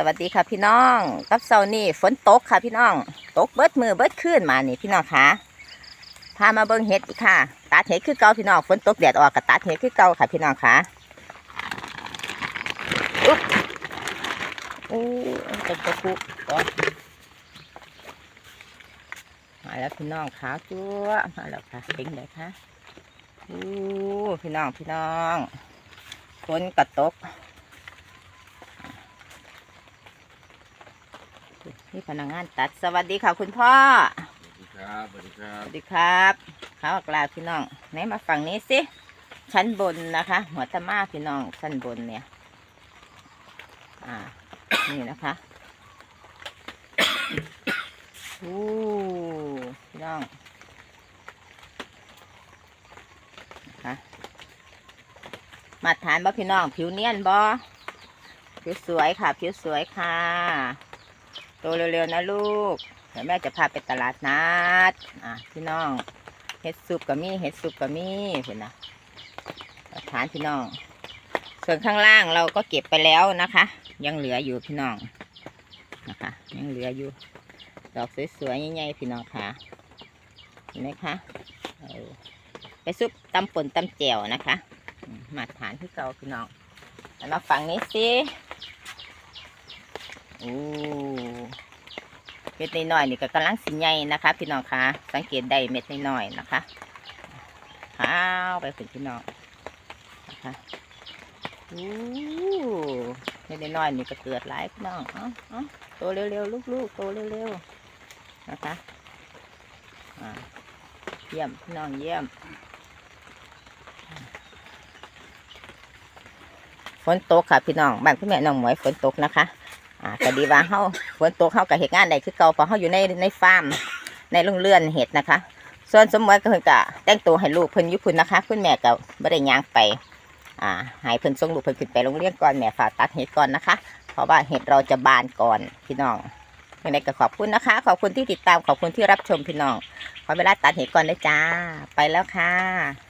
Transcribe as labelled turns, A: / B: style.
A: สวัสดีค่ะพี่น้อง กับเสานี้ฝนตกค่ะพี่น้อง ตกเบิดมือเบิดขึ้นมานี่พี่น้องคะพามาเบิ่งเห็ดอีกค่ะ ตัดเห็ดคือเก่าพี่น้อง ฝนตกแดดออกกับตัดเห็ดคือเก่าค่ะพี่น้องคะอุ๊บอู้เป็นตะกุกตัวมาแล้วพี่น้องขาวจั๊วมาแล้วค่ะเป็นไงคะอู้พี่น้องพี่น้อง ฝนกระตก นี่พนักงานตัดสวัสดีค่ะคุณพ่อ
B: สวัสดีครับสวัสดีครั
A: ส
B: บ
A: วัสดีครับข้าวกลาพี่น้องไหนมาฝั่งนี้สิ ชั้นบนนะคะ หัวตะมาพี่น้องชั้นบนเนี่ย อ่า นี่นะคะอู้พี่น้องนะคะมาทานบ่พี่น้อง ผิวเนียนบ่ผิวสวยค่ะ ผิวสวยค่ะ โตเร็วๆนะลูก เดี๋ยวแม่จะพาไปตลาดนัด อะพี่น้องเห็ดซุปกับมีเห็ดซุปกับมีเห็นนะทานพี่น้อง ส่วนข้างล่างเราก็เก็บไปแล้วนะคะ ยังเหลืออยู่พี่น้องนะคะ ยังเหลืออยู่ ดอกสวยๆใหญ่ๆพี่น้องค่ะเห็นไหมคะไปซุปตำป่นตำแจ่วนะคะ มาทานที่เก่าพี่น้องแล้วมาฝั่งนี้สิ โอ้เม็ดน้อยๆนี่ก็กำลังสิใหญ่นะคะ พี่น้องคะสังเกตได้เม็ดน้อยๆนะคะข้าวไปคุณพี่น้องนะคะอู้เม็ดน้อยๆนี่ก็เกิดหลายพี่น้องอ้าเอ้าโตเร็วๆลูกๆโตเร็วๆนะคะเยี่ยมพี่น้องเยี่ยมฝนตกค่ะพี่น้องบ้านพี่แม่น้องหมวยฝนตกนะคะ อ่าก็ดีว่าเฮาฝนตกเฮากับเหตุงานใดคือเก่าเพราะเฮาอยู่ในในฟาร์มในโรงเรือนเห็ดนะคะ ส่วนสมมติก็เพิ่นก็แต่งตัวให้ลูกเพิ่นอยู่พุ่นนะคะ คุณแม่ก็บ่ได้ย่างไปอ่าให้เพิ่นส่งลูกเพิ่นขึ้นไปโรงเรียนก่อนแม่ฝากตัดเห็ดก่อนนะคะ เพราะว่าเห็ดเราจะบานก่อนพี่น้องยังไงก็ขอบคุณนะคะ ขอบคุณที่ติดตามขอบคุณที่รับชมพี่น้องขอเวลาตัดเห็ดก่อนเลยจ้า ไปแล้วค่ะ